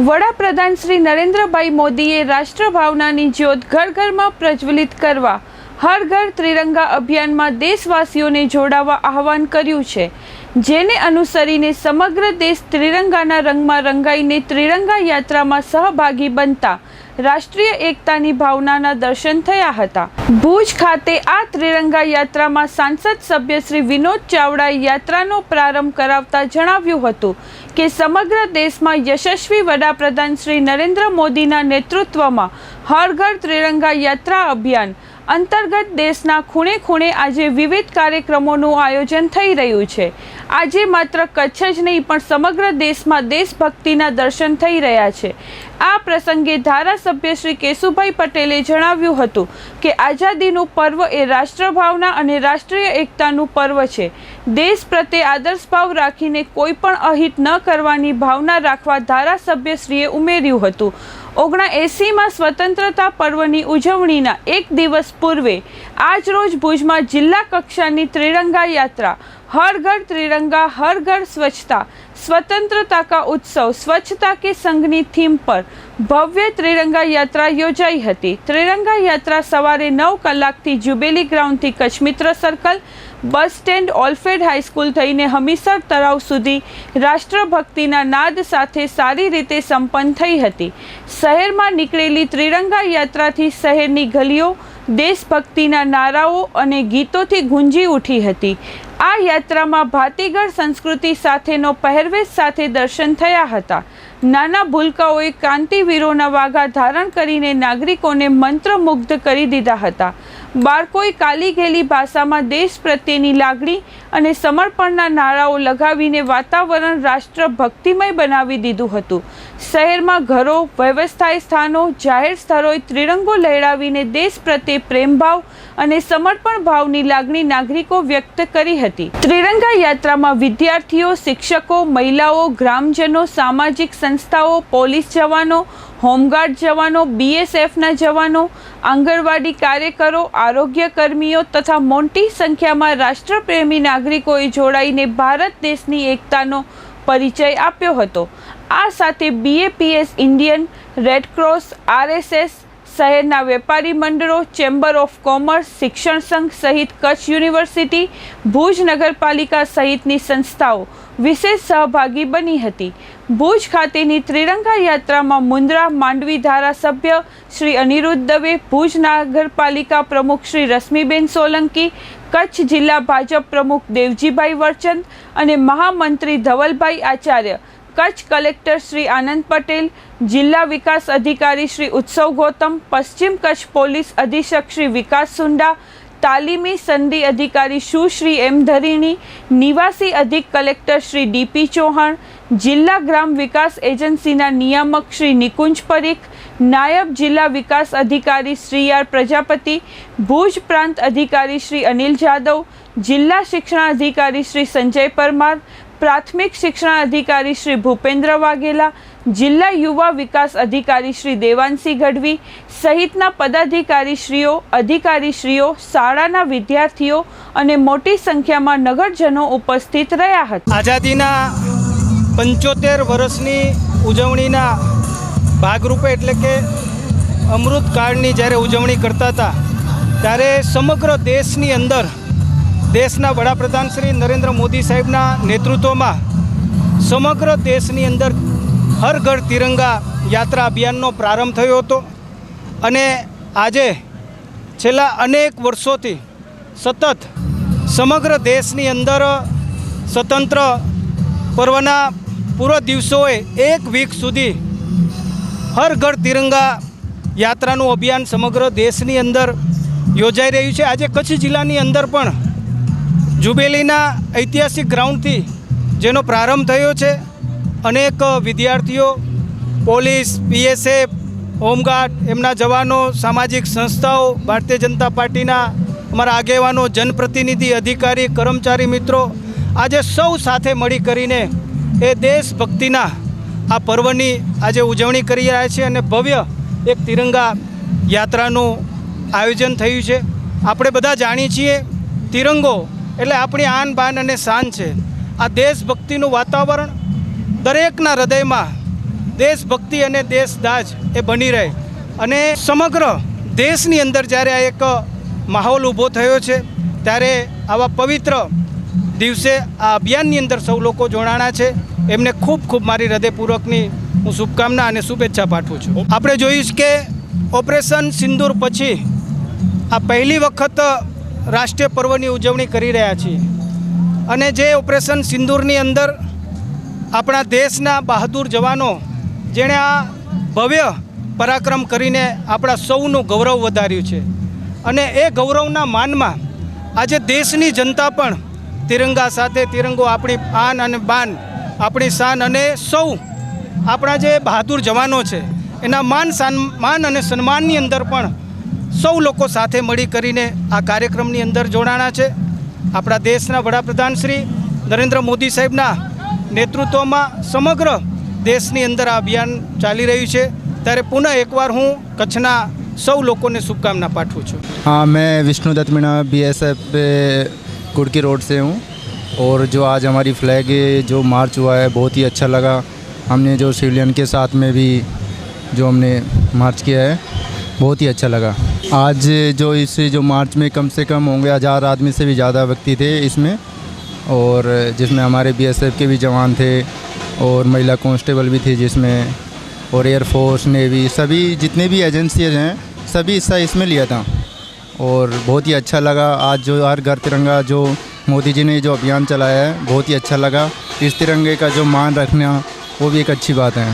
વડાપ્રધાન શ્રી નરેન્દ્રભાઈ મોદીએ રાષ્ટ્રભાવનાની જ્યોત ઘર ઘરમાં પ્રજ્વલિત કરવા, હર ઘર ત્રિરંગા અભિયાનમાં દેશવાસીઓને જોડાવા આહવાન કર્યું છે. જેને અનુસરીને સમગ્ર દેશ ત્રિરંગાના રંગમાં રંગાઈને ત્રિરંગા યાત્રામાં સહભાગી બનતા રાષ્ટ્રીય એકતાની ભાવનાના દર્શન થયા હતા. ભુજ ખાતે આ ત્રિરંગા યાત્રામાં સાંસદ સભ્ય શ્રી વિનોદ ચાવડાએ યાત્રાનો પ્રારંભ કરાવતા જણાવ્યું હતું કે સમગ્ર દેશમાં યશસ્વી વડાપ્રધાન શ્રી નરેન્દ્ર મોદીના નેતૃત્વમાં હર ઘર ત્રિરંગા યાત્રા અભિયાન અંતર્ગત દેશના ખૂણે ખૂણે આજે વિવિધ કાર્યક્રમોનું આયોજન થઈ રહ્યું છે. આજે માત્ર કચ્છ જ નહીં, પણ સમગ્ર દેશમાં દેશભક્તિના દર્શન થઈ રહ્યા છે. આ પ્રસંગે ધારાસભ્ય શ્રી કેશુભાઈ પટેલે જણાવ્યું હતું કે આઝાદીનું પર્વ એ રાષ્ટ્રભાવના અને રાષ્ટ્રીય એકતાનું પર્વ છે. દેશ પ્રત્યે આદર્શભાવ રાખીને કોઈ પણ અહિત ન કરવાની ભાવના રાખવા ધારાસભ્યશ્રીએ ઉમેર્યું હતું. ઓગણા એંસીમાં સ્વતંત્રતા પર્વની ઉજવણીના એક દિવસ પૂર્વે, આજ રોજ ભુજમાં જિલ્લા કક્ષાની ત્રિરંગા યાત્રા હર ઘર ત્રિરંગા હર ઘર સ્વચ્છતા સ્વતંત્રતા કા ઉત્સવ સ્વચ્છતા કે સંઘની થીમ પર ભવ્ય ત્રિરંગા યાત્રા યોજાઈ હતી ત્રિરંગા યાત્રા સવારે નવ કલાકથી jubilee ગ્રાઉન્ડથી Kutch Mitra circle bus stand ઓલ્ફેડ high school થઈને હમીસર તળાવ સુધી રાષ્ટ્રભક્તિના નાદ સાથે સારી રીતે સંપન્ન થઈ હતી. શહેરમાં નીકળેલી ત્રિરંગા યાત્રાથી શહેરની ગલીઓ, દેશભક્તિના નારાઓ અને ગીતોથી ગુંજી ઉઠી હતી. આ યાત્રામાં ભાતીગળ સંસ્કૃતિ સાથેનો પહેરવેશ સાથે દર્શન થયા હતા. નાના ભૂલકાઓએ ક્રાંતિવીરોના વાઘા ધારણ કરીને નાગરિકોને મંત્રમુગ્ધ કરી દીધા હતા. બાળકોએ કાલી ઘેલી ભાષામાં દેશ પ્રત્યેની લાગણી અને સમર્પણના નારાઓ લગાવીને વાતાવરણ રાષ્ટ્ર ભક્તિમય બનાવી દીધું હતું. શહેરમાં ઘરો વ્યવસ્થાય સ્થાનો, જાહેર સ્થળોએ ત્રિરંગો લહેરાવીને દેશ પ્રત્યે પ્રેમભાવ અને સમર્પણ ભાવની લાગણી નાગરિકો વ્યક્ત કરી હતી. ત્રિરંગા યાત્રામાં વિદ્યાર્થીઓ, શિક્ષકો, મહિલાઓ, ગ્રામજનો, સામાજિક સંસ્થાઓ, પોલીસ જવાનો, હોમગાર્ડ જવાનો, બીએસએફના જવાનો, આંગણવાડી કાર્યકરો આરોગ્ય કર્મીઓ તથા મોટી સંખ્યામાં રાષ્ટ્રપ્રેમી નાગરિકોએ જોડાઈને ભારત દેશની એકતાનો પરિચય આપ્યો હતો. આ સાથે બીએપીએસ ઇન્ડિયન રેડક્રોસ આરએસએસ શહેરના વેપારી મંડળો ચેમ્બર ઓફ કોમર્સ શિક્ષણ સંઘ સહિત કચ્છ યુનિવર્સિટી, ભુજ નગરપાલિકા સહિતની સંસ્થાઓ વિશેષ સહભાગી બની હતી. ભુજ ખાતેની ત્રિરંગા યાત્રામાં મુન્દ્રા માંડવી ધારાસભ્ય શ્રી અનિરુદ્ધ દવે, ભુજ નગરપાલિકા પ્રમુખ શ્રી રશ્મિબેન સોલંકી, કચ્છ જિલ્લા ભાજપ પ્રમુખ દેવજીભાઈ વરચંદ અને મહામંત્રી ધવલભાઈ આચાર્ય કચ્છ કલેક્ટર શ્રી આનંદ પટેલ, જિલ્લા વિકાસ અધિકારી શ્રી ઉત્સવ ગૌતમ, પશ્ચિમ કચ્છ પોલીસ અધિક્ષક શ્રી વિકાસ સુંડા, તાલીમી સંધિ અધિકારી સુશ્રી એમ ધરીણી, નિવાસી અધિક કલેક્ટર શ્રી ડીપી ચૌહાણ, જિલ્લા ગ્રામ વિકાસ એજન્સીના નિયામક શ્રી નિકુંજ પરીખ, નાયબ જિલ્લા વિકાસ અધિકારી શ્રી આર પ્રજાપતિ, ભુજ પ્રાંત અધિકારી શ્રી અનિલ જાદવ, જિલ્લા શિક્ષણાધિકારી શ્રી સંજય પરમાર પ્રાથમિક શિક્ષણ અધિકારી શ્રી ભૂપેન્દ્ર વાઘેલા, જિલ્લા યુવા વિકાસ અધિકારી શ્રી દેવાનસિંહ ગઢવી સહિતના પદાધિકારીશ્રીઓ, અધિકારીશ્રીઓ, શાળાના વિદ્યાર્થીઓ અને મોટી સંખ્યામાં નગરજનો ઉપસ્થિત રહ્યા હતા. આઝાદીના પંચોતેર વર્ષની ઉજવણીના ભાગરૂપે એટલે કે અમૃતકાળની જ્યારે ઉજવણી કરતા હતા, ત્યારે સમગ્ર દેશની અંદર દેશના વડાપ્રધાન શ્રી નરેન્દ્ર મોદી સાહેબના નેતૃત્વમાં સમગ્ર દેશની અંદર હર ઘર તિરંગા યાત્રા અભિયાનનો પ્રારંભ થયો હતો અને આજે છેલ્લા અનેક વર્ષોથી સતત સમગ્ર દેશની અંદર સ્વતંત્ર પર્વના પૂર્વ દિવસોએ એક વીક સુધી હર ઘર તિરંગા યાત્રાનું અભિયાન સમગ્ર દેશની અંદર યોજાઈ રહ્યું છે. આજે કચ્છ જિલ્લાની અંદર પણ જુબેલીના ઐતિહાસિક ગ્રાઉન્ડથી જેનો પ્રારંભ થયો છે, અનેક વિદ્યાર્થીઓ, પોલીસ બીએસએફ હોમગાર્ડ, એમના જવાનો, સામાજિક સંસ્થાઓ, ભારતીય જનતા પાર્ટીના અમારા આગેવાનો, જનપ્રતિનિધિ, અધિકારી, કર્મચારી મિત્રો આજે સૌ સાથે મળી કરીને એ દેશભક્તિના આ પર્વની આજે ઉજવણી કરી રહ્યા છે અને ભવ્ય એક તિરંગા યાત્રાનું આયોજન થયું છે. આપણે બધા જાણીએ છીએ, તિરંગો એટલે આપણી આન, બાન અને શાન છે. આ દેશભક્તિનું વાતાવરણ દરેકના હૃદયમાં દેશભક્તિ અને દેશદાજ એ બની રહે. અને સમગ્ર દેશની અંદર જ્યારે આ એક માહોલ ઊભો થયો છે, ત્યારે આવા પવિત્ર દિવસે આ અભિયાનની અંદર સૌ લોકો જોડાણા છે. એમને ખૂબ ખૂબ મારી હૃદયપૂર્વકની હું શુભકામના અને શુભેચ્છા પાઠવું છું. આપણે જોઈશ કે ઓપરેશન સિંદૂર પછી આ પહેલી વખત રાષ્ટ્રીય પર્વની ઉજવણી કરી રહ્યા છીએ. અને જે ઓપરેશન સિંદૂરની અંદર આપણા દેશના બહાદુર જવાનો, જેણે આ ભવ્ય પરાક્રમ કરીને આપણા સૌનું ગૌરવ વધાર્યું છે. અને એ ગૌરવના માનમાં આજે દેશની જનતા પણ તિરંગા સાથે તિરંગો આપણી આન અને બાન, આપણી શાન અને સૌ આપણા જે બહાદુર જવાનો છે, એના માન સન્માન અને સન્માનની અંદર પણ સૌ લોકો સાથે મળી કરીને આ કાર્યક્રમની અંદર જોડાણા છે આપણા દેશના વડાપ્રધાન શ્રી નરેન્દ્ર મોદી સાહેબના નેતૃત્વમાં સમગ્ર દેશની અંદર આ અભિયાન ચાલી રહ્યું છે ત્યારે પુનઃ એકવાર હું કચ્છના સૌ લોકોને શુભકામના પાઠવું છું हाँ मैं Vishnu Dutt Meena B S F Kudki road से हूँ और जो आज हमारी फ्लैग जो मार्च हुआ है बहुत ही अच्छा लगा हमने जो सिविलियन के साथ में भी जो हमने मार्च किया है बहुत ही अच्छा लगा। आज जो इस जो मार्च में कम से कम होंगे हज़ार आदमी से भी ज़्यादा व्यक्ति थे इसमें, और जिसमें हमारे बीएसएफ के भी जवान थे, और महिला कांस्टेबल भी थी जिसमें, और एयरफोर्स नेवी सभी जितने भी एजेंसीज हैं, सभी हिस्सा इसमें लिया था। और बहुत ही अच्छा लगा। आज जो हर घर तिरंगा जो मोदी जी ने जो अभियान चलाया है, बहुत ही अच्छा लगा। इस तिरंगे का जो मान रखना, वो भी एक अच्छी बात है।